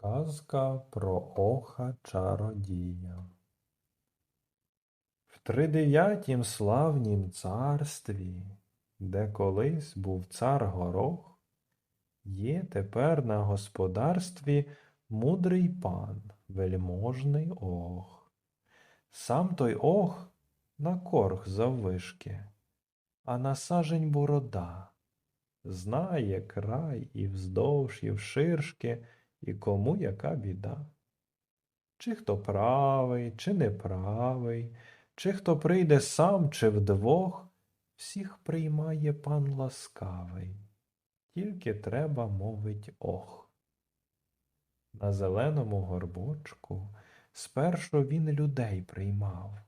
Казка про оха чародія. В тридев'ятім славнім царстві, де колись був цар Горох, є тепер на господарстві мудрий пан, вельможний ох. Сам той ох на корг заввишки, а на сажень борода. Знає край і вздовж, і вширшки, і кому яка біда. Чи хто правий, чи неправий, чи хто прийде сам, чи вдвох, всіх приймає пан ласкавий, тільки треба мовить ох. На зеленому горбочку спершу він людей приймав,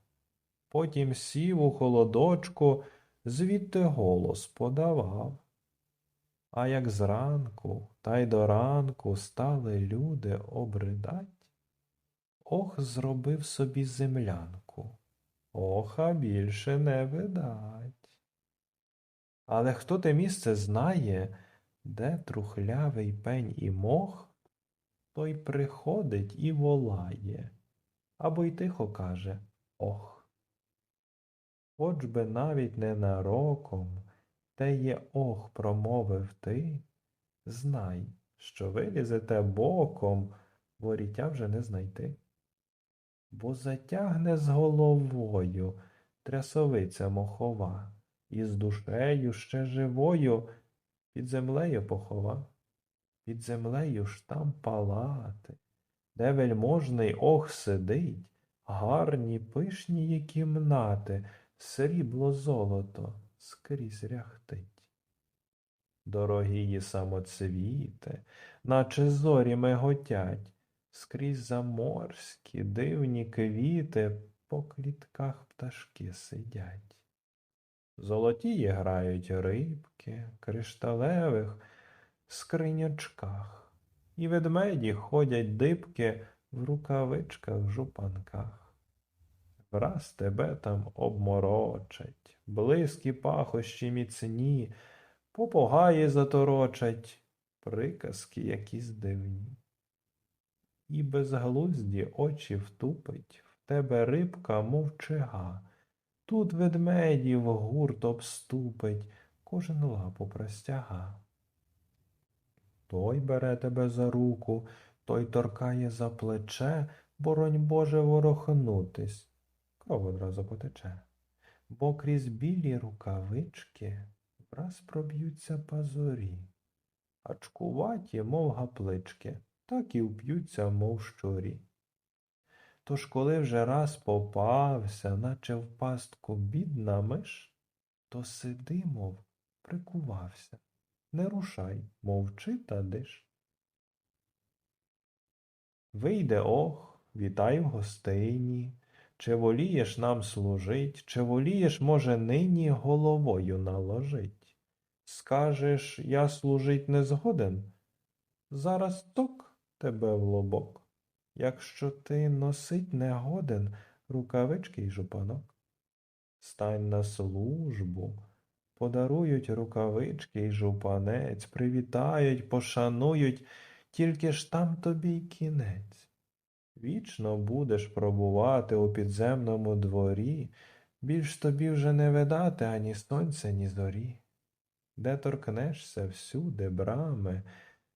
потім сів у холодочку, звідти голос подавав. А як зранку та й до ранку стали люди обридать, ох, зробив собі землянку, оха більше не видать. Але хто те місце знає, де трухлявий пень і мох, той приходить і волає, або й тихо каже ох. Хоч би навіть ненароком те є ох, промовив ти, знай, що вилізете боком, воріття вже не знайти. Бо затягне з головою трясовиця мохова, і з душею ще живою під землею похова. Під землею ж там палати, де вельможний ох сидить, гарні пишні кімнати, срібло золото скрізь ряхтить. Дорогії самоцвіти, наче зорі миготять, скрізь заморські дивні квіти по клітках пташки сидять. Золотії грають рибки, кришталевих скринячках, і ведмеді ходять дибки в рукавичках жупанках. Враз тебе там обморочать, близькі пахощі міцні, попугаї заторочать, приказки якісь дивні. І безглузді очі втупить, в тебе рибка мовчига, тут ведмедів гурт обступить, кожен лапу простяга. Той бере тебе за руку, той торкає за плече, боронь Боже ворохнутись кров одразу потече, бо крізь білі рукавички враз проб'ються пазурі, а чкуваті, мов гаплички, так і вп'ються, мов щурі. Тож, коли вже раз попався, наче в пастку бідна миш, то сиди, мов, прикувався, не рушай, мовчи та диш. Вийде ох, вітай в гостині, чи волієш нам служить, чи волієш, може, нині головою наложить? Скажеш, я служить не згоден? Зараз ток тебе в лобок, якщо ти носить не годен рукавички й жупанок. Стань на службу, подарують рукавички й жупанець, привітають, пошанують, тільки ж там тобі й кінець. Вічно будеш пробувати у підземному дворі, більш тобі вже не видати ані сонця, ні зорі. Де торкнешся всюди брами,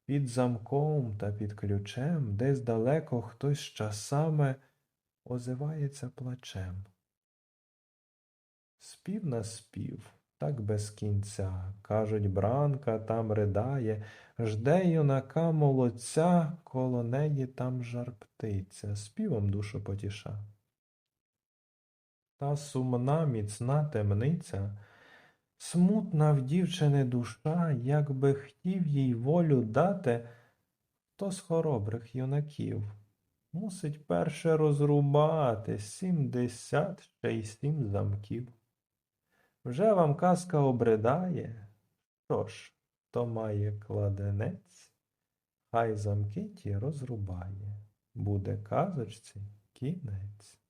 під замком та під ключем, десь далеко хтось часами озивається плачем. Спів на спів, так без кінця, кажуть, бранка там ридає, жде юнака молодця, коло неї там жар птиця, співом душу потіша. Та сумна, міцна темниця, смутна в дівчини душа, як би хотів їй волю дати, то з хоробрих юнаків. Мусить перше розрубати сімдесят ще й сім замків. Вже вам казка обридає? Що ж, то має кладенець, хай замки ті розрубає, буде казочці кінець.